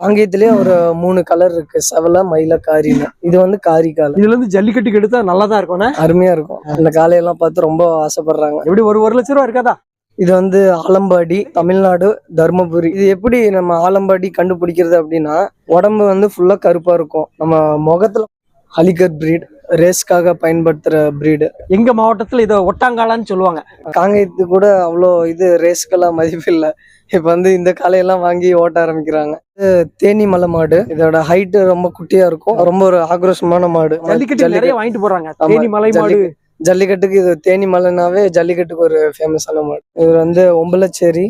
காங்கேயத்திலேயே ஒரு மூணு கலர் இருக்கு. செவல மயில காரின்னு இது வந்து காரி காலை. இதுல இருந்து ஜல்லிக்கட்டுக்கு எடுத்தா நல்லா தான் இருக்கும்ண்ணே அருமையா இருக்கும். அந்த காலையெல்லாம் பார்த்து ரொம்ப ஆசைப்படுறாங்க. எப்படி ஒரு ஒரு லட்ச ரூபா இருக்காதா? இது வந்து ஆலம்பாடி தமிழ்நாடு தர்மபுரி. இது எப்படி நம்ம ஆலம்பாடி கண்டுபிடிக்கிறது அப்படின்னா உடம்பு வந்து ஃபுல்லா கருப்பா இருக்கும். நம்ம முகத்துல ஹலிகர் பிரீட் ரேஸ்க்காக பயன்படுத்துற பிரீடு எங்க மாவட்டத்துல இத ஒட்டாங்காலான்னு சொல்லுவாங்க. காங்கேயத்து கூட அவ்வளோ இது ரேஸ்க்கெல்லாம் மதிப்பு இல்லை. இப்போ வந்து இந்த காலையெல்லாம் வாங்கி ஓட்ட ஆரம்பிக்கிறாங்க. தேனி மலை மாடு. இதோட ஹைட் ரொம்ப குட்டியா இருக்கும். ரொம்ப ஒரு ஆக்ரோஷமான மாடு. ஜல்லிக்கட்டு. வாங்கிட்டு போறாங்க. ஆமா, தேனி மலை மாடு. ஜல்லிக்கட்டு. ஜல்லிக்கட்டுக்கு இது தேனி மலைனாவே ஜல்லிக்கட்டுக்கு ஒரு ஃபேமஸான மாடு. இது வந்து ஒம்பலச்சேரி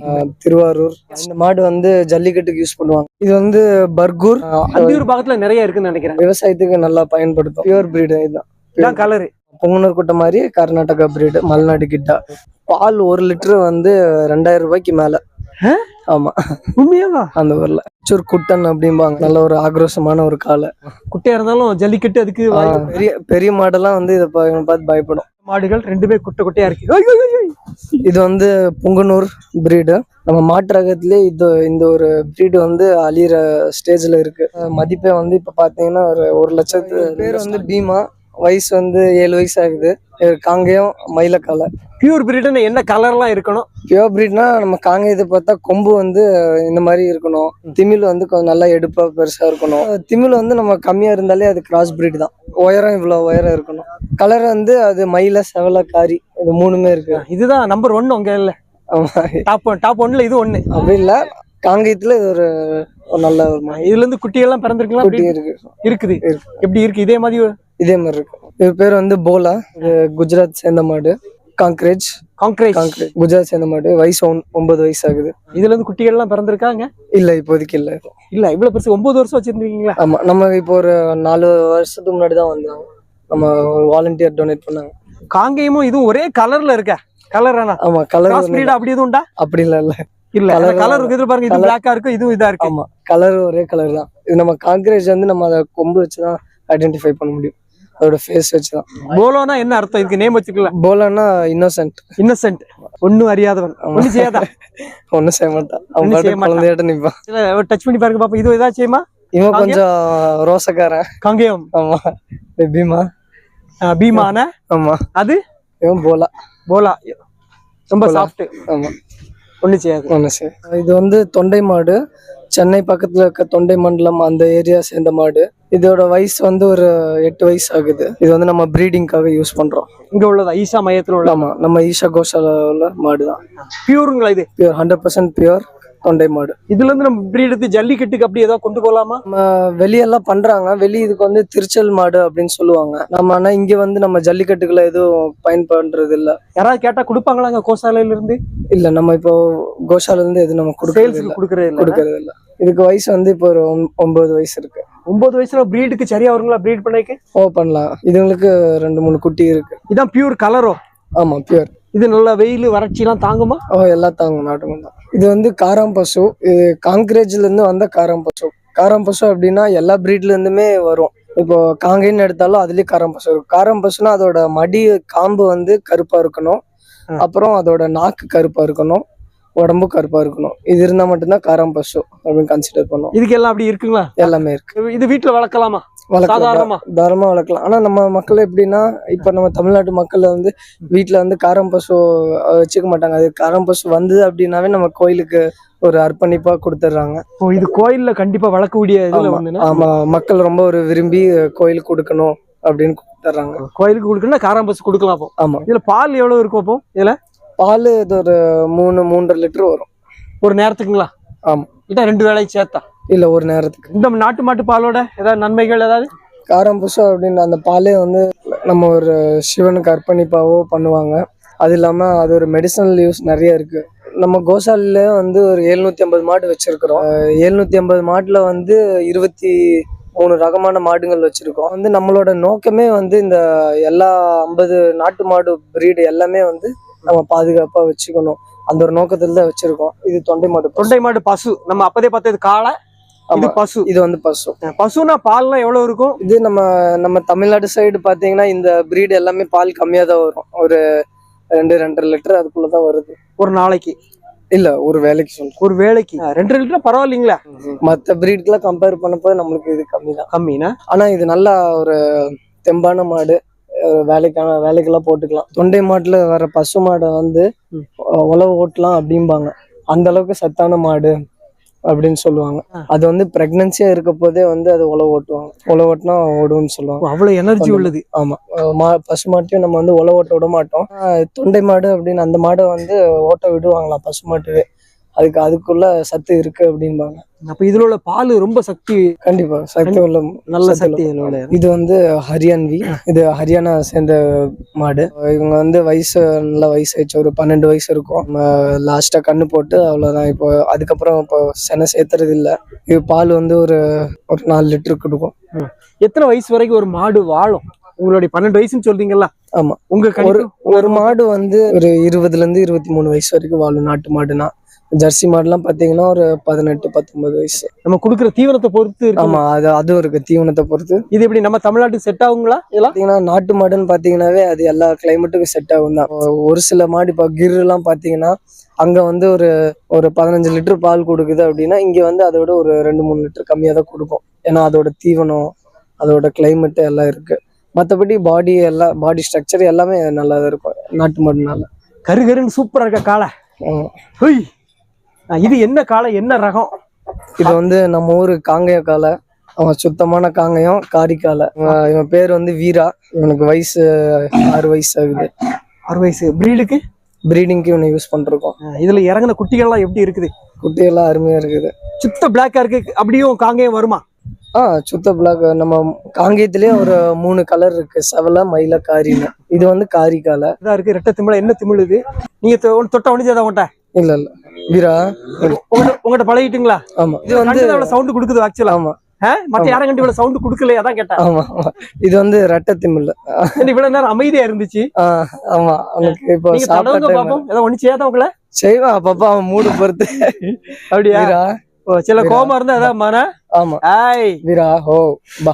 திருவாரூர். இந்த மாடு வந்து ஜல்லிக்கட்டுக்கு யூஸ் பண்ணுவாங்க. இது வந்து பர்கூர் அந்தியூர் பாகத்துல நிறைய இருக்குன்னு நினைக்கிறேன். விவசாயத்துக்கு நல்லா பயன்படுத்தும். பியூர் பிரீடு இதுதான் கலரு பொங்கனூர் குட்டை மாதிரி கர்நாடகா பிரீடு மலைநாடு கிட்டா. பால் ஒரு லிட்டர் வந்து ரெண்டாயிரம் ரூபாய்க்கு மேல. ஆமா. உண்மையாவா? அந்த ஊர்ல. சூர் குட்டன் அப்படிம்பாங்க. நல்ல ஒரு ஆக்ரோஷமான ஒரு காலை. குட்டையா இருந்தாலும் ஜல்லிக்கட்டு அதுக்கு. பெரிய பெரிய மாடெல்லாம் வந்து இதை பார்த்து பயப்படும். மாடுகள் ரெண்டுமே குட்டை குட்டையா இருக்கு. இது வந்து புங்கனூர் பிரீடு நம்ம மாட்டு ரகத்திலே இது இந்த ஒரு பிரீடு வந்து அழியிற ஸ்டேஜ்ல இருக்கு. மதிப்பே வந்து இப்ப பாத்தீங்கன்னா ஒரு ஒரு லட்சத்து பேர் வந்து பீமா. வயசு வந்து ஏழு வயசு ஆகுது. காங்கேயம் மயிலக்காலை. பியூர் பிரீடுன்னு என்ன கலர்லாம் இருக்கணும்? பியூர் பிரீட்னா நம்ம காங்கேயத்தை பார்த்தா கொம்பு வந்து இந்த மாதிரி இருக்கணும். திமில் வந்து கொஞ்சம் நல்லா எடுப்பா பெருசா இருக்கணும். திமில் வந்து நம்ம கம்மியா இருந்தாலே அது கிராஸ் பிரீட் தான். உயரம் இவ்வளவு உயரம் இருக்கணும். கலர் வந்து அது மயில செவல காரி இது மூணுமே இருக்கு. இதுதான் நம்பர் ஒன்னு உங்க இல்ல டாப் ஒன் டாப் ஒன்ல இது ஒண்ணு. அப்படி இல்ல. காங்கேயத்துல இது ஒரு நல்ல இதுல இருந்து குட்டியெல்லாம் பிறந்திருக்கலாம் இருக்குது. இருக்கு. எப்படி இருக்கு? இதே மாதிரி இதே மாதிரி இருக்கு. இது பேர் வந்து போலா. குஜராத் சேர்ந்த மாடு. காங்க்ரேஜ். காங்கிரேட் காங்க்ரேஜ். குஜராத் சேர்ந்த மாடு. வயசு ஒன்- ஒன்பது வயசு ஆகுது இதுல இருந்து குட்டிகள்லாம் பிறந்திருக்காங்க? இல்ல இப்போதைக்கு இல்ல. இல்ல இவ்வளவு பெருசு ஒன்பது வருஷம் வச்சிருந்தீங்களா ஆமா நம்ம இப்போ ஒரு நாலு வருஷத்துக்கு முன்னாடி தான் வந்தாங்க நம்ம வாலண்டியர் டொனேட் பண்ணாங்க. காங்கேயமும் இதுவும் ஒரே கலர்ல இருக்க. கலர் ஆனா. ஆமா கலர் அப்படி எதுவும் உண்டா? அப்படி இல்ல இல்ல. இல்ல கலர் இருக்கு இதுல பாருங்க இது பிளாக்கா இருக்கு இதுவும் இதா இருக்கு. ஆமா கலர் ஒரே கலர் தான். இது நம்ம காங்கிரேஜ் வந்து நம்ம அதை கொம்பு வச்சுதான் ஐடென்டிஃபை பண்ண முடியும். அதோட ஃபேஸ் வச்சுதான். போலோனா என்ன அர்த்தம்? இதுக்கு நேம் வச்சுக்கலாம் போலன்னா இன்னோசென்ட் இன்னசென்ட் ஒண்ணும் அறியாதவன். ஒண்ணும் செய்யாதா? ஒன்னும் செய்ய மாட்டான். மாட்டான். குழந்தையாட்ட நிப்பான். டச் பண்ணி பாருங்க பாப்பா இது ஏதாச்சுமா இவன் காங்கேயம்? கொஞ்சம் ரோசக்காரன். காங்கேயம். ஆமா. பீமா. பீமான? ஆமா. அது? இவன் போலா. போலா. ரொம்ப. சாஃப்ட் ஆமா. ஒண்ணும் செய்யாது. இது வந்து தொண்டை மாடு. சென்னை பக்கத்துல இருக்க தொண்டை மண்டலம் அந்த ஏரியா சேர்ந்த மாடு. இதோட வயசு வந்து ஒரு எட்டு வயசு ஆகுது. இது வந்து நம்ம ப்ரீடிங்காக யூஸ் பண்றோம். இங்க உள்ளதா ஈசா மையத்துல உள்ள ஆமா நம்ம ஈஷா கோஷால உள்ள மாடு தான் பியூருங்களா இது? பியூர் ஹண்ட்ரட் பர்சன்ட் பியூர் தொண்டை மாடு. இதுல இருந்து நம்ம பிரீட் எடுத்து ஜல்லிக்கட்டுக்கு அப்படி ஏதாவது கொண்டு போகலாமா நம்ம வெளியெல்லாம் பண்றாங்க. வெளி இதுக்கு வந்து திருச்சல் மாடு அப்படின்னு சொல்லுவாங்க. நம்ம ஆனா இங்க வந்து நம்ம ஜல்லிக்கட்டுக்குள்ள எதுவும் பயன்படுறது இல்ல யாராவது கேட்டா கொடுப்பாங்களாங்க கோசாலையில இருந்து இல்ல நம்ம இப்போ கோஷால இருந்து எதுவும் நம்ம கொடுக்கறது கொடுக்கறது கொடுக்கறது இல்ல இதுக்கு வயசு வந்து இப்போ ஒரு ஒன்பது வயசு இருக்கு. ஒன்பது வயசுல பிரீடுக்கு சரியா வருங்களா? பிரீட் பண்ணிக்கு? ஓ பண்ணலாம். இதுங்களுக்கு ரெண்டு மூணு குட்டி இருக்கு. இதான் பியூர் கலரோ ஆமா பியூர் இது நல்ல வெயில் வறட்சி எல்லாம் தாங்குமா? ஓ எல்லாம் தாங்க நாட்டு தான். இது வந்து காராம் பசு. இது காங்கிரேஜ்ல இருந்து வந்த காராம் பசு. காராம் பசு அப்படின்னா எல்லா இருந்துமே வரும். இப்போ காங்கேன்னு எடுத்தாலும் அதுலயே காராம் பசு இருக்கும். காராம் பசுனா அதோட மடி காம்பு வந்து கருப்பா இருக்கணும். அப்புறம் அதோட நாக்கு கருப்பா இருக்கணும். உடம்பு கருப்பா இருக்கணும். இது இருந்தா மட்டும்தான் காராம் பசு அப்படின்னு கன்சிடர் பண்ணுவோம். இதுக்கு எல்லாம் அப்படி இருக்குங்களா? எல்லாமே இருக்கு. இது வீட்டுல வளர்க்கலாமா? வளர்க்கலாம். சாதாரணமா. தாராளமா வளர்க்கலாம். ஆனா நம்ம மக்கள் எப்படின்னா இப்ப நம்ம தமிழ்நாட்டு மக்கள் வந்து வீட்ல வந்து காரம் பசு வச்சுக்க மாட்டாங்க. அது காரம் பசு வந்தது அப்படின்னாவே நம்ம கோயிலுக்கு ஒரு அர்ப்பணிப்பா கொடுத்துட்றாங்க ஓ இது கோயில்ல கண்டிப்பா வளர்க்கக்கூடிய இதுல ஆமா மக்கள் ரொம்ப ஒரு விரும்பி கோயிலுக்கு கொடுக்கணும் அப்படின்னு கொடுத்துட்றாங்க கோயிலுக்கு கொடுக்கணும்னா காராம்பஸ் கொடுக்கலாம் அப்போ. ஆமா. இதுல பால் எவ்வளவு இருக்கும் அப்போ? இதுல? பால் இது ஒரு மூணு மூன்றரை லிட்டர் வரும். ஒரு நேரத்துக்குங்களா? ஆமா. இதான் ரெண்டு வேலைக்கு சேர்த்தா. இல்ல ஒரு நேரத்துக்கு. இந்த நாட்டு மாட்டு பாலோட ஏதாவது நன்மைகள் ஏதாவது? காரம் பசு அப்படின்னு அந்த பாலே வந்து நம்ம ஒரு சிவனுக்கு அர்ப்பணிப்பாவோ பண்ணுவாங்க. அது இல்லாம அது ஒரு மெடிசனல் யூஸ் நிறைய இருக்கு. நம்ம கோசாலையில வந்து ஒரு எழுநூத்தி ஐம்பது மாடு வச்சிருக்கிறோம். எழுநூத்தி ஐம்பது மாட்டுல வந்து இருபத்தி மூணு ரகமான மாடுகள் வச்சிருக்கோம். வந்து நம்மளோட நோக்கமே வந்து இந்த எல்லா ஐம்பது நாட்டு மாடு பிரீடு எல்லாமே வந்து நம்ம பாதுகாப்பா வச்சுக்கணும். அந்த ஒரு நோக்கத்துல தான் வச்சிருக்கோம். இது தொண்டை மாடு. தொண்டை மாடு பசு. நம்ம அப்பதே பார்த்தது காளை இது. பசு. இது வந்து பசு. பசுனா பால்லாம் எவ்வளவு இருக்கும்? இது நம்ம நம்ம தமிழ்நாடு சைடு பாத்தீங்கன்னா இந்த பிரீடு எல்லாமே பால் கம்மியா தான் வரும். ஒரு ரெண்டு ரெண்டரை லிட்டர் அதுக்குள்ள தான் வருது. ஒரு நாளைக்கு? இல்ல ஒரு வேலைக்கு சொல்றேன். ஒரு வேலைக்கு ரெண்டு லிட்டர் பரவாயில்லைங்களா? மத்த பிரீட்லாம் கம்பேர் பண்ணப்போ நம்மளுக்கு இது கம்மி தான். கம்மினா? ஆனா இது நல்லா ஒரு தெம்பான மாடு. வேலைக்கான வேலைக்கெல்லாம் போட்டுக்கலாம். தொண்டை மாட்டுல வர பசு மாடை வந்து உழவு ஓட்டலாம் அப்படிம்பாங்க. அந்த அளவுக்கு சத்தான மாடு. அப்படின்னு சொல்லுவாங்க. அது வந்து பிரெக்னன்சியா இருக்க போதே வந்து அது உழவு ஓட்டுவாங்க. உழவு ஓட்டினா ஓடும்னு சொல்லுவாங்க. அவ்வளவு எனர்ஜி உள்ளது. ஆமா. மா பசு மாட்டையும் நம்ம வந்து உழவு ஓட்ட விட மாட்டோம். தொண்டை மாடு அப்படின்னு அந்த மாடை வந்து ஓட்ட விடுவாங்களாம் பசு மாட்டுவே. அதுக்கு அதுக்குள்ள சத்து இருக்கு அப்படிம்பாங்க. அப்ப இதுல உள்ள பால் ரொம்ப சக்தி கண்டிப்பா சத்து உள்ள நல்ல சக்தி இது வந்து ஹரியான்வி இது ஹரியானா சேர்ந்த மாடு. இவங்க வந்து வயசு நல்ல வயசு ஆயிடுச்சு. ஒரு பன்னெண்டு வயசு இருக்கும். லாஸ்டா கண்ணு போட்டு அவ்வளவுதான். இப்போ அதுக்கப்புறம் இப்போ செனை சேர்த்துறது இல்ல இது பால் வந்து ஒரு ஒரு நாலு லிட்டர் கொடுக்கும். எத்தனை வயசு வரைக்கும் ஒரு மாடு வாழும்? உங்களுடைய பன்னெண்டு வயசுன்னு சொல்றீங்கல்ல? ஆமா. உங்க ஒரு ஒரு மாடு வந்து ஒரு இருபதுல இருந்து இருபத்தி மூணு வயசு வரைக்கும் வாழும் நாட்டு மாடுனா. ஜெர்சி மாடுலாம் பாத்தீங்கன்னா ஒரு பதினெட்டு பத்தொன்பது வயசு. நம்ம குடுக்குற தீவனத்தை பொறுத்து ஆமா அது அதுவும் இருக்கு தீவனத்தை பொறுத்து. இது எப்படி நம்ம தமிழ்நாட்டுக்கு செட் ஆகுங்களா? இதெல்லாம்? பாத்தீங்கன்னா நாட்டு மாடுன்னு பாத்தீங்கன்னாவே அது எல்லா கிளைமேட்டுக்கும் செட் ஆகும் தான். ஒரு சில மாடு இப்போ கிர் எல்லாம் பாத்தீங்கன்னா அங்க வந்து ஒரு ஒரு பதினஞ்சு லிட்டர் பால் கொடுக்குது அப்படின்னா இங்க வந்து அதோட ஒரு ரெண்டு மூணு லிட்டர் கம்மியா தான் கொடுக்கும் ஏன்னா அதோட தீவனம் அதோட கிளைமேட் எல்லாம் இருக்கு. மற்றபடி பாடி எல்லாம் பாடி ஸ்ட்ரக்சர் எல்லாமே நல்லா தான் இருக்கும் நாட்டு மாடுனால. கரு கருன்னு சூப்பரா இருக்க ஆமா. ஹொய்! இது என்ன காளை என்ன ரகம்? இது வந்து நம்ம ஊரு காங்கேய காலை அவன் சுத்தமான காங்கயம் காரிக்காலை இவன் பேர் வந்து வீரா. இவனுக்கு வயசு ஆறு வயசு ஆகுது. ஆறு வயசு. பிரீடுக்கு ப்ரீடிங்க்கு இவனை யூஸ் பண்ணிருக்கோம். இதுல இறங்கின குட்டிகள்லாம் எப்படி இருக்குது? குட்டியெல்லாம் அருமையா இருக்குது. சுத்த பிளாக்கா இருக்கு. அப்படியும் காங்கேயம் வருமா? ஆ சுத்த பிளாக் நம்ம காங்கேயத்திலேயே ஒரு மூணு கலர் இருக்கு. செவல மயில காரின்னு. இது வந்து காரி காலை இதா இருக்கு. ரெட்டை திமிழ. என்ன திமிழ் இது? நீங்க தொட்ட உடஞ்சதா உன்ட்ட இல்ல இல்ல. வீரா உங்கள்ட்ட பழகிட்டுங்களா? ஆமா. இது வந்து சவுண்ட் கொடுக்குது ஆக்சுவலா ஆமா. மத்த யாரும் கண்டு இவ்வளவு சவுண்ட் கொடுக்கலையா அதான் கேட்டேன். ஆமா. இது வந்து ரெட்டை திமில் ஏன்னா இவ்வளவு நேரம் அமைதியா இருந்துச்சு? ஆமா. அவனுக்கு இப்போ பாப்போம் ஏதோ ஒண்ணு செய்யாத உங்களை? செய்வான் அப்பப்பா அவன் மூடு பொறுத்து. அப்படியா? ஓ, சில கோபம் இருந்தா ஏதாவது மன ஆமா. ஆய் வீரா பா.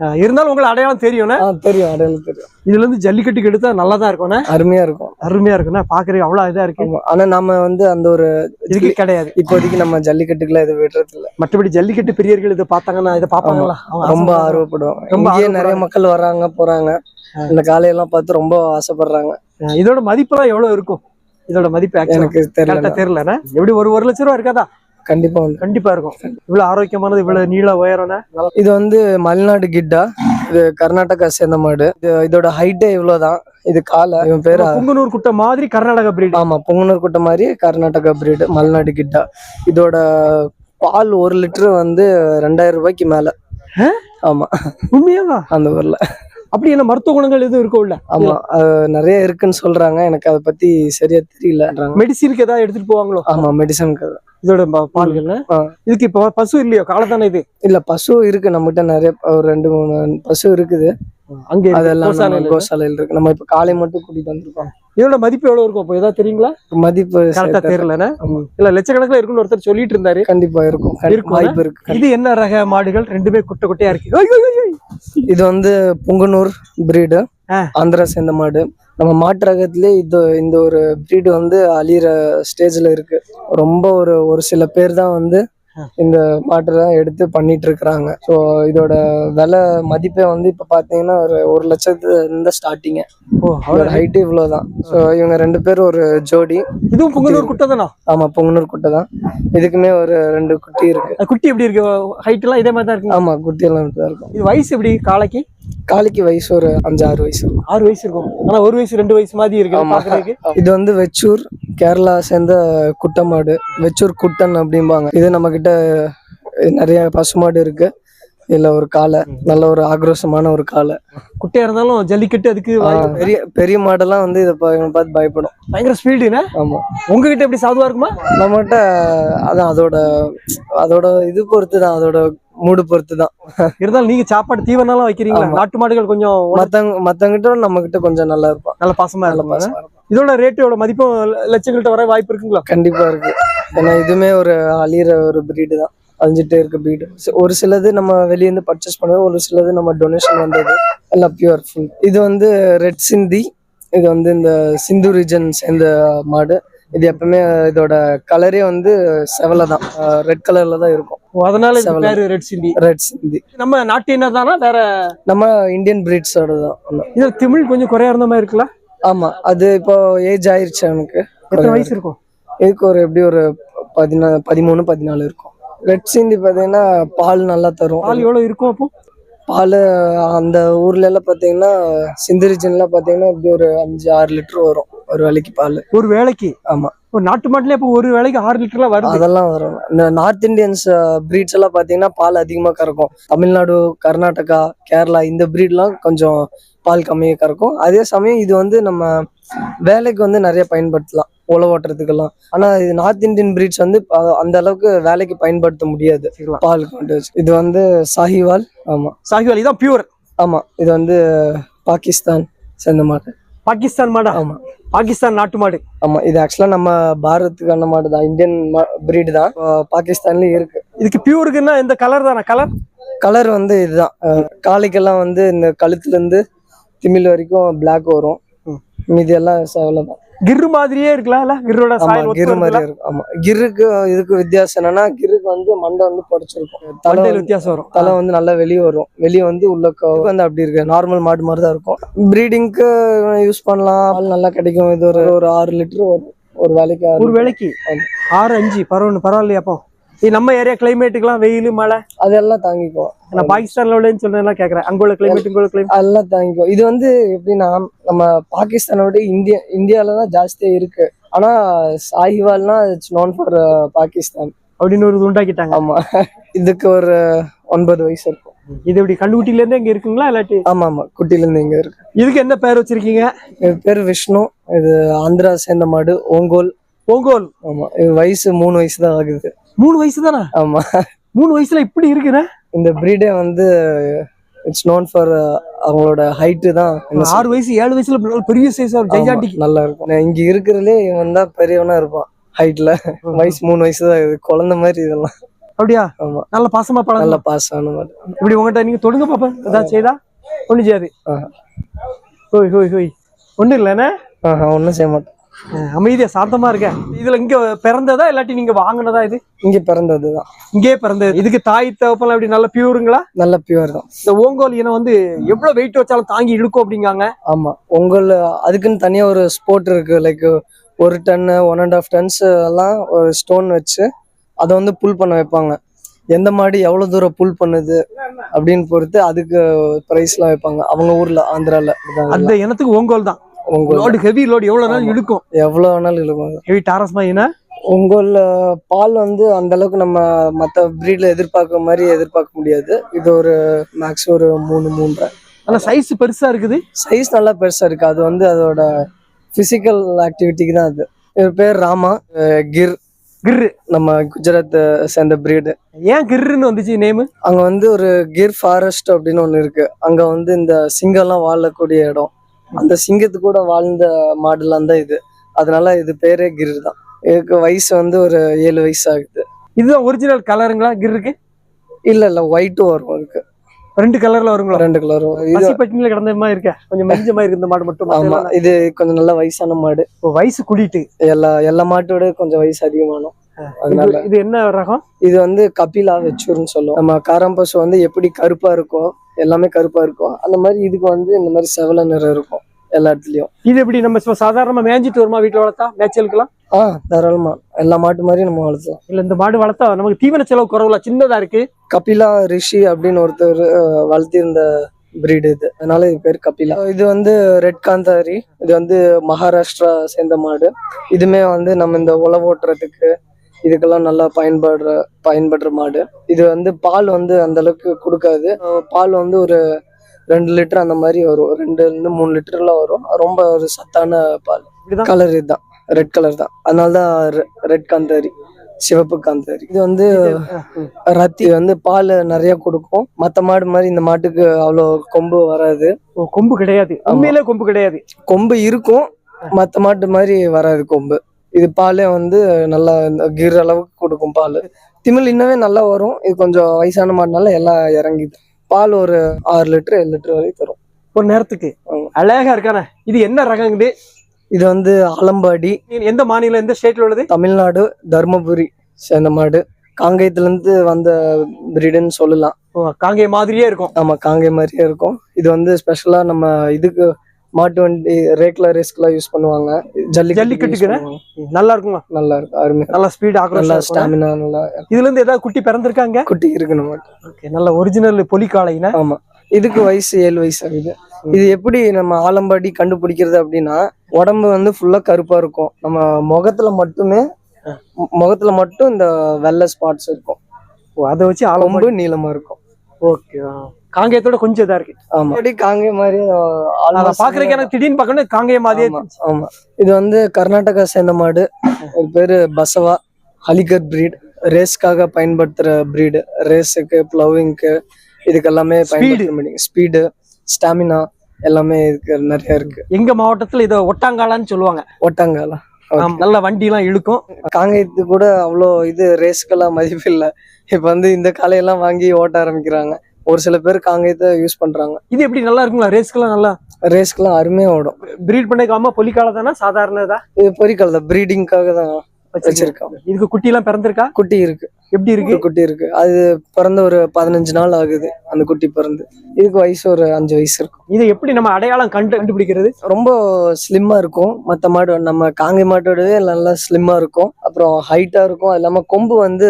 ஆ, இருந்தாலும் உங்களை அடையாளம் தெரியும்னா? ஆ தெரியும் அடையாளம் தெரியும். இதுல இருந்து ஜல்லிக்கட்டுக்கு எடுத்தா நல்லா தான் இருக்கும்னா அருமையா இருக்கும். அருமையா இருக்கும்னா பாக்குறதுக்கு அவ்வளவு இதா இருக்கு. ஆனா நம்ம வந்து அந்த ஒரு இதுக்கு கிடையாது. இப்போதைக்கு நம்ம ஜல்லிக்கட்டுக்குலாம் இது விடுறது இல்ல மற்றபடி ஜல்லிக்கட்டு பெரியர்கள் இதை பார்த்தாங்கன்னா இதை பார்ப்பாங்களா? ரொம்ப. ஆர்வப்படுவாங்க. ரொம்ப நிறைய. மக்கள் வர்றாங்க போறாங்க. இந்த காலையெல்லாம் பார்த்து ரொம்ப ஆசைப்படுறாங்க. இதோட மதிப்பெல்லாம் எவ்வளவு இருக்கும்? இதோட மதிப்பு? எனக்கு தெரியல தெரியலண்ணா எப்படி ஒரு ஒரு லட்சம் ரூபா இருக்காதா? கண்டிப்பா கண்டிப்பா இருக்கும். இவ்வளவு ஆரோக்கியமானது இவ்வளவு நீள உயரம்னா இது வந்து மலைநாடு கிட்டா. இது கர்நாடகா சேர்ந்த மாடு. இது இதோட ஹைட்டே இவ்வளவுதான். இது காலை இவன் பேரு புங்கனூர் குட்டை மாதிரி கர்நாடகா பிரீடு ஆமா பொங்கனூர் குட்டை மாதிரி கர்நாடகா பிரீடு மலைநாடு கிட்டா. இதோட பால் ஒரு லிட்டர் வந்து ரெண்டாயிரம் ரூபாய்க்கு மேல? ஆமா. உண்மையாவா? அந்த ஊர்ல. அப்படி என்ன மருத்துவ குணங்கள் எதுவும் இருக்கும் இல்ல ஆமா நிறைய இருக்குன்னு சொல்றாங்க. எனக்கு அதை பத்தி சரியா தெரியலன்றாங்க. மெடிசினுக்கு ஏதாவது எடுத்துட்டு போவாங்களோ? ஆமா மெடிசனுக்கு இதோட பால்கள். இதுக்கு இப்ப பசு இல்லையோ? காலை தானே இது? இல்ல பசு இருக்கு நம்மகிட்ட நிறைய ஒரு ரெண்டு மூணு பசு இருக்குது. அங்க அதெல்லாம் நம்ம கோசாலையில. இருக்கு. நம்ம இப்ப காலை மட்டும் கூட்டிட்டு வந்திருக்கோம். இதோட மதிப்பு எவ்வளவு இருக்கும் அப்போ? ஏதாவது தெரியுங்களா? மதிப்பு கரெக்டா ஆமா. இல்ல லட்சக்கணக்கில் இருக்குன்னு ஒருத்தர் சொல்லிட்டு இருந்தாரு. கண்டிப்பா இருக்கும். இருக்கும்ல? வாய்ப்பு இருக்கு. இது என்ன ரக மாடுகள்? ரெண்டுமே குட்டை குட்டையா இருக்கு. இது வந்து புங்கனூர் பிரீடு. ஆந்திரா சேர்ந்த மாடு. நம்ம மாட்டு ரகத்திலே இது இந்த ஒரு பிரீடு வந்து அழியிற ஸ்டேஜ்ல இருக்கு. ரொம்ப ஒரு ஒரு சில பேர் தான் வந்து. இந்த மாட்டை தான் எடுத்து பண்ணிட்டு இருக்கிறாங்க ஸோ இதோட விலை மதிப்பே வந்து இப்போ பார்த்தீங்கன்னா ஒரு ஒரு லட்சத்து இந்த ஸ்டார்டிங்க ஓ அவ்வளவு. ஹைட்டு இவ்வளோதான் ஸோ இவங்க ரெண்டு பேரும் ஒரு ஜோடி. இதுவும் புங்கனூர் குட்டை தானா ஆமா பொங்கனூர் குட்டை தான் இதுக்குமே ஒரு ரெண்டு குட்டி இருக்கு. குட்டி எப்படி இருக்கு? ஹைட் எல்லாம் இதே மாதிரி தான் இருக்கு ஆமா குட்டி எல்லாம் தான் இருக்கும். இது வயசு எப்படி? காளைக்கு? காளிக்கு வயசு ஒரு அஞ்சு ஆறு வயசு ஆறு வயசு இருக்கும். ஆனா ஒரு வயசு ரெண்டு வயசு மாதிரி இருக்கு. இது வந்து வெச்சூர் கேரளா சேர்ந்த குட்டை மாடு. வெச்சூர் குட்டன் அப்படிம்பாங்க. இது நம்ம கிட்ட நிறைய பசுமாடு இருக்கு. இதுல ஒரு காளை நல்ல ஒரு ஆக்ரோஷமான ஒரு காளை குட்டையா இருந்தாலும் ஜல்லிக்கட்டு அதுக்கு பெரிய பெரிய மாடெல்லாம் வந்து இதை பார்த்து பயப்படும். பயங்கர ஸ்பீடுனா ஆமா. உங்ககிட்ட எப்படி சாதுவா இருக்குமா? நம்மகிட்ட அதான் அதோட அதோட இது பொறுத்து தான் அதோட மூடு பொறுத்து தான் இருந்தாலும் நீங்க சாப்பாடு தீவனம் வைக்கிறீங்களா. நாட்டு மாடுகள் கொஞ்சம் மத்தவங்க மத்தவங்கிட்ட நம்ம கிட்ட கொஞ்சம் நல்லா இருப்பான். நல்ல பாசமா இருப்பான். இதோட ரேட்டோட மதிப்பும் ல- லட்சங்கள்ட்ட வர வாய்ப்பு இருக்குங்களா? கண்டிப்பா இருக்கு. ஏன்னா இதுமே ஒரு அழியிற ஒரு பிரீடு தான். அழிஞ்சிட்டே இருக்க பிரீடு ஒரு சிலது நம்ம வெளிய இருந்து பர்ச்சேஸ் பண்ணுவோம் ஒரு சிலது நம்ம டொனேஷன் வந்தது. எல்லாம் பியூர் ஃபுல் இது வந்து ரெட் சிந்தி இது வந்து இந்த சிந்து ரீஜன் சேர்ந்த மாடு. இது எப்பவுமே இதோட கலரே வந்து செவலை தான். ரெட் கலர்ல தான் இருக்கும். அதனால. பேரு ரெட் சிந்தி ரெட் சிந்தி நம்ம நாட்டு என்ன தானா வேற? நம்ம இந்தியன் பிரீட்ஸோட தான். இது தமிழ் கொஞ்சம் குறையா இருந்த மாதிரி இருக்குல்ல? ஆமா. அது இப்போ ஏஜ் ஆயிருச்சு எனக்கு எத்தனை வயசு இருக்கும்? இதுக்கு ஒரு எப்படி ஒரு பதினா பதிமூணு பதினாலு இருக்கும். ரெட் சிந்தி பார்த்தீங்கன்னா பால் நல்லா தரும். பால் எவ்வளவு இருக்கும் அப்போ? பால் அந்த ஊர்ல எல்லாம் பார்த்தீங்கன்னா சிந்து ரீஜன்ல பார்த்தீங்கன்னா இப்படி ஒரு அஞ்சு ஆறு லிட்டர் வரும். ஒரு வேலைக்கு பால். ஒரு வேலைக்கு ஆமா. ஒரு நாட்டு மாட்டுல இப்போ ஒரு வேலைக்கு ஆறு லிட்டர்லாம் வருது. அதெல்லாம் வரும். இந்த நார்த் இந்தியன்ஸ் பிரீட்ஸ் எல்லாம் பார்த்தீங்கன்னா பால் அதிகமாக கறக்கும். தமிழ்நாடு கர்நாடகா கேரளா இந்த பிரீட்லாம் கொஞ்சம் பால் கம்மியாக கறக்கும். அதே சமயம் இது வந்து நம்ம வேலைக்கு வந்து நிறைய பயன்படுத்தலாம். உழவு ஓட்டுறதுக்கெல்லாம். ஆனா இது நார்த் இந்தியன் பிரீட்ஸ் வந்து அந்த அளவுக்கு வேலைக்கு பயன்படுத்த முடியாது? பால் கொண்டு இது வந்து சாஹிவால் ஆமா. சாகிவால் இதான் பியூர் ஆமா. இது வந்து பாகிஸ்தான் சேர்ந்த மாடு. பாகிஸ்தான் மாடா? ஆமா. பாகிஸ்தான் நாட்டு மாடு. ஆமா. இது ஆக்சுவலா நம்ம பாரத்துக்கான மாடு தான். இந்தியன் பிரீடு தான். பாகிஸ்தான்லயும் இருக்கு. இதுக்கு பியூருக்குன்னா இந்த கலர் தானே? கலர் கலர் வந்து இதுதான். அஹ் காளைக்கெல்லாம் வந்து இந்த கழுத்துல இருந்து திமில் வரைக்கும் Black வரும். மீதி எல்லாம் சேவலை தான் கிரு மாதிரியே இருக்கலாம் இல்ல கிரோட ஆமா சாயல் கிரு மாதிரி வருதுல்ல? இருக்கும் ஆமா. கிருக்கு இதுக்கு வித்தியாசம் என்னன்னா கிருக்கு வந்து மண்டை வந்து படிச்சிருக்கும். தலை வித்தியாசம் வரும். தலை வந்து நல்லா வெளியே வரும். வெளியே வந்து உள்ள வந்து அப்படி இருக்கு. நார்மல் மாடு மாதிரி தான் இருக்கும். ப்ரீடிங்க்கு யூஸ் பண்ணலாம். பால் நல்லா கிடைக்கும். இது ஒரு ஒரு ஆறு லிட்டர் வரும். ஒரு வேலைக்கு ஒரு. வேலைக்கு. ஆறு அஞ்சு. பரவாயில்ல பரவாயில்லையா அப்போ நம்ம ஏரியா கிளைமேட்டுக்குலாம் வெயில் மழை அதெல்லாம் தாங்கிக்கும் நான் பாகிஸ்தான்ல உள்ளேன்னு சொல்றேன் கேக்குறேன். அங்க உள்ள கிளைமேட் இங்க உள்ள கிளைமேட் அதெல்லாம் தாங்கிக்கும் இது வந்து எப்படின்னா நம்ம பாகிஸ்தானோட இந்தியா இந்தியால தான் ஜாஸ்தியா இருக்கு. ஆனா சாஹிவால்னா இட்ஸ் நோன் ஃபார் பாகிஸ்தான். அப்படின்னு ஒரு உண்டாக்கிட்டாங்க. ஆமா. இதுக்கு ஒரு ஒன்பது வயசு இருக்கும். இது எப்படி கண்டுகுட்டில இருந்து இங்க இருக்குங்களா இல்லாட்டி? ஆமா ஆமா. குட்டில இருந்து இங்க இருக்கு. இதுக்கு என்ன பேர் வச்சிருக்கீங்க? இது பேர் விஷ்ணு. இது ஆந்திரா சேர்ந்த மாடு ஓங்கோல். ஓங்கோல். ஆமா. இது வயசு மூணு வயசு தான் ஆகுது. மூணு வயசு தானே? ஆமா. மூணு வயசுல இப்படி இருக்குற? இந்த பிரீடே வந்து இட்ஸ் நோன் ஃபார் அவங்களோட ஹைட்டு தான். ஆறு வயசு ஏழு வயசுல பெரிய சைஸ் ஜெய்ஜாண்டிக்கு நல்லா இருக்கும். இங்க இருக்கிறதுலே இவன் தான் பெரியவனா இருப்பான் ஹைட்ல வயசு மூணு வயசு தான் இது குழந்தை மாதிரி இதெல்லாம். அப்படியா? ஆமா. நல்ல பாசமா பழம் நல்ல பாஸ் ஆன மாதிரி. இப்படி உங்ககிட்ட நீங்க தொடுங்க பாப்பா. ஏதாவது செய்தா? ஒண்ணு செய்யாது. ஹோய் ஹோய் ஹோய். ஒண்ணு இல்லைண்ணே ஆஹா ஒன்றும் செய்ய மாட்டேன். அமைதியா சாந்தமா இருக்க இதுல இங்க பிறந்ததா இல்லாட்டி நீங்க வாங்குனதா இது? இங்க பிறந்தது தான் இங்கேயே பிறந்தது. இதுக்கு தாய் தகப்பெல்லாம் அப்படி நல்ல பியூருங்களா? நல்ல பியூர் தான். இந்த ஓங்கோல் இனம் வந்து எவ்வளவு வெயிட் வச்சாலும் தாங்கி இழுக்கும் அப்படிங்காங்க. ஆமா. உங்கள் அதுக்குன்னு தனியா ஒரு ஸ்போர்ட் இருக்கு. லைக் ஒரு ton one and half tons எல்லாம் ஒரு ஸ்டோன் வச்சு அதை வந்து புல் பண்ண வைப்பாங்க. எந்த மாடு எவ்வளவு தூரம் புல் பண்ணுது அப்படின்னு பொறுத்து அதுக்கு ப்ரைஸ்லாம் வைப்பாங்க. அவங்க ஊர்ல ஆந்திரால. அந்த இனத்துக்கு ஓங்கோல் தான். உங்க லோடு ஹெவி லோடு எவ்வளவு நாள் இழுக்கும். எவ்வளவு வேணாலும் இருக்கும் ஹெவி டாரஸ் மாதிரினா உங்கள் பால் வந்து அந்த அளவுக்கு நம்ம மற்ற ப்ரீட்ல எதிர்பார்க்க மாதிரி எதிர்பார்க்க முடியாது. இது ஒரு மேக்ஸ் ஒரு மூணு மூன்றரை. ஆனா சைஸ் பெருசா இருக்குது. சைஸ் நல்லா பெருசா இருக்கு. அது வந்து அதோட பிசிக்கல் ஆக்டிவிட்டிக்கு தான் அது. இது பேர் ராமா கிர். கிர்ரு நம்ம குஜராத் சேர்ந்த பிரீடு ஏன் கிர்ருன்னு வந்துச்சு நேமு அங்க வந்து ஒரு கிர் ஃபாரஸ்ட் அப்படின்னு ஒண்ணு இருக்கு. அங்க வந்து இந்த சிங்கம்லாம் வாழக்கூடிய இடம். அந்த சிங்கத்து கூட வாழ்ந்த மாடுலாம் தான் இது. அதனால இது பேரே கிர் தான். இதுக்கு வயசு வந்து ஒரு ஏழு வயசு ஆகுது. இதுதான் ஒரிஜினல் கலருங்களா கிர்ருக்கு இல்ல இல்ல ஒயிட்டும் வரும் அதுக்கு. ரெண்டு கலர்ல வருங்களா? ரெண்டு கலரும் இது பசிப்பட்டினில கிடந்த மாதிரி இருக்க. கொஞ்சம் மெஞ்ச மாதிரி இருந்த மாடு மட்டும் ஆமா இது கொஞ்சம் நல்ல வயசான மாடு. வயசு குடிட்டு. எல்லா எல்லா மாட்டோட கொஞ்சம் வயசு அதிகமானோம். அதனால இது- என்ன ரகம்? இது வந்து கபிலா வெச்சூர்னு சொல்லுவோம். நம்ம காராம்பசு வந்து எப்படி கருப்பா இருக்கும் எல்லாமே கருப்பா இருக்கும். அந்த மாதிரி இதுக்கு வந்து இந்த மாதிரி செவல நிறம் இருக்கும் எல்லா இடத்துலயும் இது எப்படி நம்ம சாதாரணமா மேய்ஞ்சிட்டு வருமா வீட்டுல வளர்த்தா? மேய்ச்சலுக்குலாம் ஆ தாராளமா. எல்லா மாட்டு மாதிரி நம்ம வளர்த்தலாம். இல்ல இந்த மாடு வளர்த்தா நமக்கு தீவன செலவு குறவுல? சின்னதா இருக்கு. கபிலா ரிஷி அப்படின்னு ஒருத்தர் வளர்த்திருந்த பிரீடு இது. அதனால இது பேர் கபிலா. இது வந்து ரெட் காந்தாரி. இது வந்து மகாராஷ்டிரா சேர்ந்த மாடு. இதுமே வந்து நம்ம இந்த உழவு ஓட்டுறதுக்கு இதுக்கெல்லாம் நல்லா பயன்படுற பயன்படுற மாடு. இது வந்து பால் வந்து அந்த அளவுக்கு கொடுக்காது. பால் வந்து ஒரு ரெண்டு லிட்டர் அந்த மாதிரி வரும். ரெண்டுல இருந்து மூணு லிட்டர்ல வரும். ரொம்ப ஒரு சத்தான பால். கலர் இதுதான். ரெட் கலர் தான். அதனால தான் ரெட் காந்தாரி சிவப்பு காந்தாரி. இது வந்து. ரத்தி. வந்து பால் நிறைய கொடுக்கும். மத்த மாடு மாதிரி இந்த மாட்டுக்கு அவ்வளோ கொம்பு வராது. கொம்பு கிடையாது. உண்மையிலே கொம்பு கிடையாது. கொம்பு இருக்கும். மத்த மாட்டு மாதிரி வராது கொம்பு. இது பாலே வந்து நல்லா கிர் அளவுக்கு கொடுக்கும் பால். திமிழ் இன்னவே நல்லா வரும். இது கொஞ்சம் வயசான மாடுனால எல்லாம் இறங்கிது. பால் ஒரு ஆறு லிட்டர் ஏழு லிட்டர் வரைக்கும் தரும். ஒரு நேரத்துக்கு. அழகா இருக்கானே. இது என்ன ரகம் இது? இது வந்து ஆலம்பாடி. எந்த மாநிலம் எந்த ஸ்டேட்ல உள்ளது? தமிழ்நாடு தருமபுரி சேர்ந்த மாடு. காங்கேயத்துல இருந்து வந்த பிரீடுன்னு சொல்லலாம். காங்கேய மாதிரியே இருக்கும். ஆமா காங்கேய மாதிரியே இருக்கும். இது வந்து ஸ்பெஷலா நம்ம இதுக்கு மாட்டு வண்டி ரேக்ல ரேஸ்க்குலாம் யூஸ் பண்ணுவாங்க. ஜல்லிக்கட்டு ஜல்லிக்கட்டுக்குண்ணே? நல்லா இருக்குங்களா நல்லா இருக்கும் அருமையா நல்லா ஸ்பீட் நல்லா ஆக்ரோஷம் ஸ்டாமினா நல்லா இதுல இருந்து ஏதாவது குட்டி பிறந்திருக்காங்க? குட்டி இருக்கு நம்ம ஓகே நல்ல ஒரிஜினல் பொலிக்காளைனா ஆமா. இதுக்கு வயசு ஏழு வயசு ஆகுது. இது எப்படி நம்ம ஆலம்பாடி கண்டுபிடிக்கிறது அப்படின்னா உடம்பு வந்து ஃபுல்லா கருப்பா இருக்கும். நம்ம முகத்துல மட்டுமே முகத்துல மட்டும் இந்த வெள்ளை ஸ்பாட்ஸ் இருக்கும். அதை வச்சு ஆலம்பு நீளமா இருக்கும். ஓகே காங்கேயத்தோட கொஞ்சம் இதா இருக்கு. ஆமா. அப்படி காங்கே மாதிரி பாக்குறதுக்கு எனக்கு திடீர்னு பார்க்கணும் காங்கேய மாதிரியே ஆமா, ஆமா. இது வந்து கர்நாடகா சேர்ந்த மாடு. இது பேரு பசவா. ஹலிகர் பிரீட் ரேஸ்க்காக பயன்படுத்துற பிரீடு ரேஸுக்கு ப்ளவிங்க்கு இதுக்கு எல்லாமே பயன்படுத்த ஸ்பீடு ஸ்டாமினா எல்லாமே இதுக்கு நிறைய இருக்கு. எங்க மாவட்டத்துல இத ஒட்டாங்காலான்னு சொல்லுவாங்க. ஒட்டாங்கால நல்ல வண்டி எல்லாம் இழுக்கும். காங்கேயத்து கூட அவ்வளோ இது ரேஸ்க்கெல்லாம் மதிப்பு இல்லை. இப்போ வந்து இந்த காலையெல்லாம் வாங்கி ஓட்ட ஆரம்பிக்கிறாங்க. ஒரு சில பேர் காங்கேயத்தை யூஸ் பண்றாங்க. இது எப்படி நல்லா இருக்குங்களா? ரேஸ்க்கெல்லாம் நல்லா? ரேஸ்க்கெல்லாம் அருமையா ஓடும். பிரீட் பண்ணிக்காம பொலிக்கால தானே சாதாரணதா இது பொறிக்கல் தான் ப்ரீடிங்காக தான் வச்சிருக்கோம். இதுக்கு குட்டி எல்லாம் பிறந்திருக்கா? குட்டி இருக்கு. எப்படி இருக்கு? குட்டி இருக்கு. அது பிறந்த ஒரு பதினஞ்சு நாள் ஆகுது அந்த குட்டி பிறந்து. இதுக்கு வயசு ஒரு அஞ்சு வயசு இருக்கும். இதை எப்படி நம்ம அடையாளம் கண்டு கண்டுபிடிக்கிறது? ரொம்ப ஸ்லிம்மா இருக்கும். மற்ற மாடு நம்ம காங்கை மாட்டோடவே நல்லா ஸ்லிம்மா இருக்கும். அப்புறம் ஹைட்டா இருக்கும். அது இல்லாம கொம்பு வந்து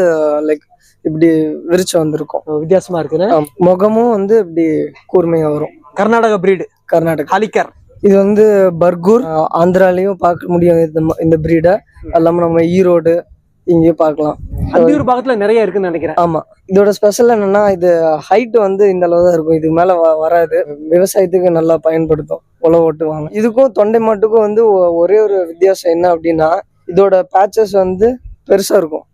லைக் இப்படி விரிச்சு வந்திருக்கும். வித்தியாசமா இருக்குன்னு? ஆம். முகமும் வந்து இப்படி கூர்மையா வரும். கர்நாடக பிரீடு கர்நாடகா. ஹலிக்கர் இது வந்து பர்கூர் ஆந்திராலயும் பார்க்க முடியும் இந்த ம- இந்த பிரீடை அது இல்லாம நம்ம ஈரோடு இங்கேயும் பார்க்கலாம். அந்தியூர் பாகத்துல நிறைய இருக்குன்னு நினைக்கிறேன். ஆமா. இதோட ஸ்பெஷல் என்னன்னா இது ஹைட் வந்து இந்த அளவு தான் இருக்கும். இதுக்கு மேல வ- வராது. விவசாயத்துக்கு நல்லா பயன்படுத்தும். உழவு ஓட்டுவாங்க. இதுக்கும் தொண்டை மாட்டுக்கும் வந்து ஒ- ஒரே ஒரு வித்தியாசம் என்ன அப்படின்னா இதோட பேச்சஸ் வந்து பெருசா இருக்கும்.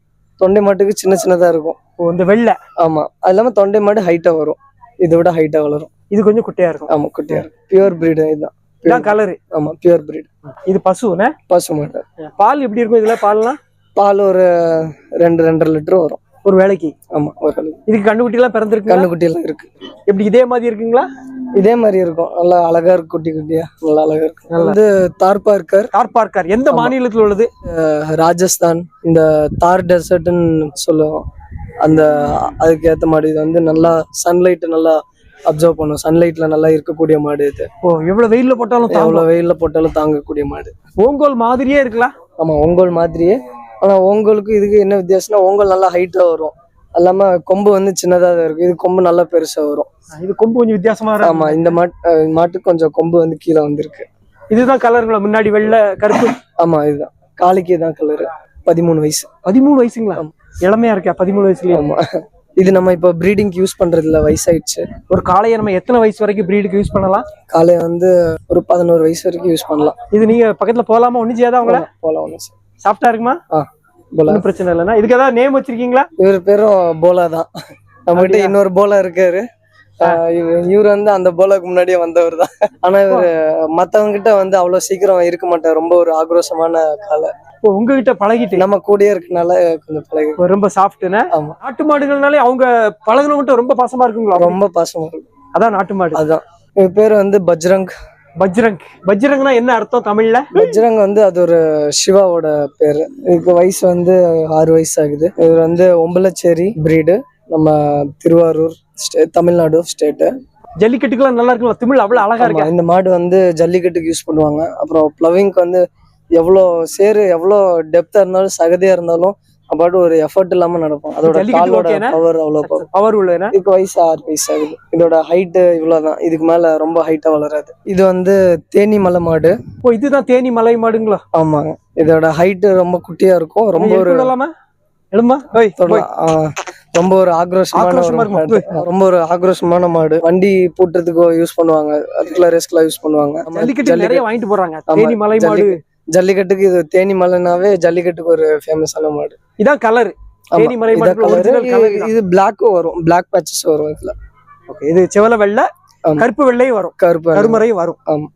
தொண்டை மாட்டுக்கு சின்ன சின்னதா இருக்கும். ஓ, இந்த வெள்ளை. ஆமா. அது இல்லாம தொண்டை மாடு ஹைட்டா வரும். இதை விட ஹைட்டா வளரும். இது கொஞ்சம் குட்டையா இருக்கும். ஆமா குட்டியா பியூர் பிரீடு இதுதான். இதான் கலரு ஆமா பியூர் பிரீடு இது பசுனே பசு மாடு. பால் எப்படி இருக்கும் இதுல பால்லாம்? பால் ஒரு ரெண்டு ரெண்டரை லிட்டர் வரும். ஒரு வேலைக்கு ஆமா ஒரு அளவு. இதுக்கு கண்டுக்குட்டி எல்லாம் பிறந்திருக்கு கண்ணுக்குட்டி எல்லாம் இருக்கு. எப்படி இதே மாதிரி இருக்குங்களா? இதே மாதிரி இருக்கும். நல்லா அழகா இருக்கு குட்டி குட்டியா. நல்லா அழகா இருக்கு வந்து தார் பார்க்கர். Car Parker. எந்த மாநிலத்தில் உள்ளது? ராஜஸ்தான். இந்த தார் டெசர்ட்னு சொல்லுவோம். அந்த அதுக்கு ஏத்த மாடு இது வந்து நல்லா சன்லைட் நல்லா அப்சர்வ் பண்ணும். சன்லைட்ல நல்லா இருக்கக்கூடிய மாடு இது. ஓ எவ்வளவு வெயில்ல போட்டாலும். எவ்வளவு வெயில்ல போட்டாலும் தாங்கக்கூடிய மாடு. ஓங்கோல் மாதிரியே இருக்கலாம் ஆமா ஒங்கோல் மாதிரியே. ஆனா ஒங்கோலுக்கு இதுக்கு என்ன வித்தியாசம்னா ஒங்கோல் நல்லா ஹைட்டா வரும். இல்லாம கொம்பு வந்து சின்னதா தான் இருக்கும். இது கொம்பு நல்லா பெருசா வரும். இது கொம்பு கொஞ்சம் வித்தியாசமா இருக்கு ஆமா இந்த மாட்டு மாட்டுக்கு கொஞ்சம் கொம்பு வந்து கீழே வந்திருக்கு. இதுதான் கலருங்களா முன்னாடி வெள்ளை கருப்பு? ஆமா இதுதான். காளிக்கு தான் கலரு பதிமூணு வயசு. பதிமூணு வயசுங்களா? இளமையா இருக்கா பதிமூணு வயசுலயே. ஆமா. இது நம்ம இப்போ ப்ரீடிங்க்கு யூஸ் பண்றது இல்ல வயசாயிடுச்சு. ஒரு காளையை நம்ம எத்தனை வயசு வரைக்கும் பிரீடுக்கு யூஸ் பண்ணலாம்? காலை வந்து ஒரு பதினோரு வயசு வரைக்கும் யூஸ் பண்ணலாம். இது நீங்க பக்கத்துல போலாமா? ஒண்ணும் செய்யாதா அவங்கள போலாம் ஒன்றும் சாப்பிட்டா இருக்குமா? ஆ. போலா பிரச்சனை இல்லைன்னா இதுக்கு ஏதாவது நேம் வச்சிருக்கீங்களா? இவர் பேரும் போலா தான். நம்மகிட்ட இன்னொரு போலா இருக்காரு. இவர் வந்து அந்த போலாக்கு முன்னாடியே வந்தவர் தான். ஆனா இவர் மத்தவங்க கிட்ட வந்து அவ்வளவு சீக்கிரம் இருக்க மாட்டார். ரொம்ப ஒரு ஆக்ரோஷமான காலை உங்ககிட்ட பழகிட்டு? நம்ம கூடயே இருக்கனால கொஞ்சம் பழகி ரொம்ப சாஃப்ட்னு நாட்டு மாடுகள்னாலே அவங்க பழகுனவங்கிட்ட ரொம்ப பாசமா இருக்குங்களா? ரொம்ப பாசமா இருக்கும். அதான் நாட்டு மாடு. அதான். இவர் பேர் வந்து பஜ்ரங். பஜ்ரங். பஜ்ரங்னா என்ன அர்த்தம் தமிழ்ல? பஜ்ரங் வந்து அது ஒரு சிவாவோட பேரு. இதுக்கு வயசு வந்து ஆறு வயசு ஆகுது. இவர் வந்து ஒம்பலச்சேரி பிரீடு நம்ம திருவாரூர் தமிழ்நாடு ஸ்டேட்டு. ஜல்லிக்கட்டுக்கெல்லாம் நல்லா இருக்குங்களா தமிழ் அவ்வளவு அழகா இருக்கு? இந்த மாடு வந்து ஜல்லிக்கட்டுக்கு யூஸ் பண்ணுவாங்க. அப்புறம் ப்ளவிங்க்கு வந்து எவ்வளோ சேரு எவ்வளோ டெப்தா இருந்தாலும் சகதியா இருந்தாலும் அப்பாட்டு ஒரு எஃபர்ட் இல்லாம நடக்கும் அதோட காலோட? பவர் அவ்வளோ power. பவர் உள்ளதுன்னா இதுக்கு வயசு ஆறு வயசு ஆகுது. இதோட ஹைட்டு இவ்வளவுதான். இதுக்கு மேல ரொம்ப ஹைட்டா வளராது. இது வந்து தேனி மலை மாடு. ஓ இதுதான் தேனி மலை மாடுங்களா? ஆமாங்க. இதோட ஹைட்டு ரொம்ப குட்டியா இருக்கும். ரொம்ப ஒரு எழுமா ரொம்ப ஒரு ஆக்ரோஷமான. ரொம்ப ஒரு ஆக்ரோஷமான மாடு. வண்டி பூட்டுறதுக்கு யூஸ் பண்ணுவாங்க. அதுக்குள்ள ரேஸ்க்குலாம் யூஸ் பண்ணுவாங்க. வாங்கிட்டு போறாங்க. தேனி மலை மாடு. ஜல்லிக்கட்டுக்கு இது தேனி மலைனாவே ஜல்லிக்கட்டுக்கு ஒரு ஃபேமஸான மாடு. இதான் கலர் தேனி மலை இது- பிளாக்கும் வரும். பிளாக் பேச்சஸ் வரும் இதுல. இது செவல வெள்ளை. கருப்பு வெள்ளையும் வரும். கருப்பு கருமறையும் வரும். ஆமா.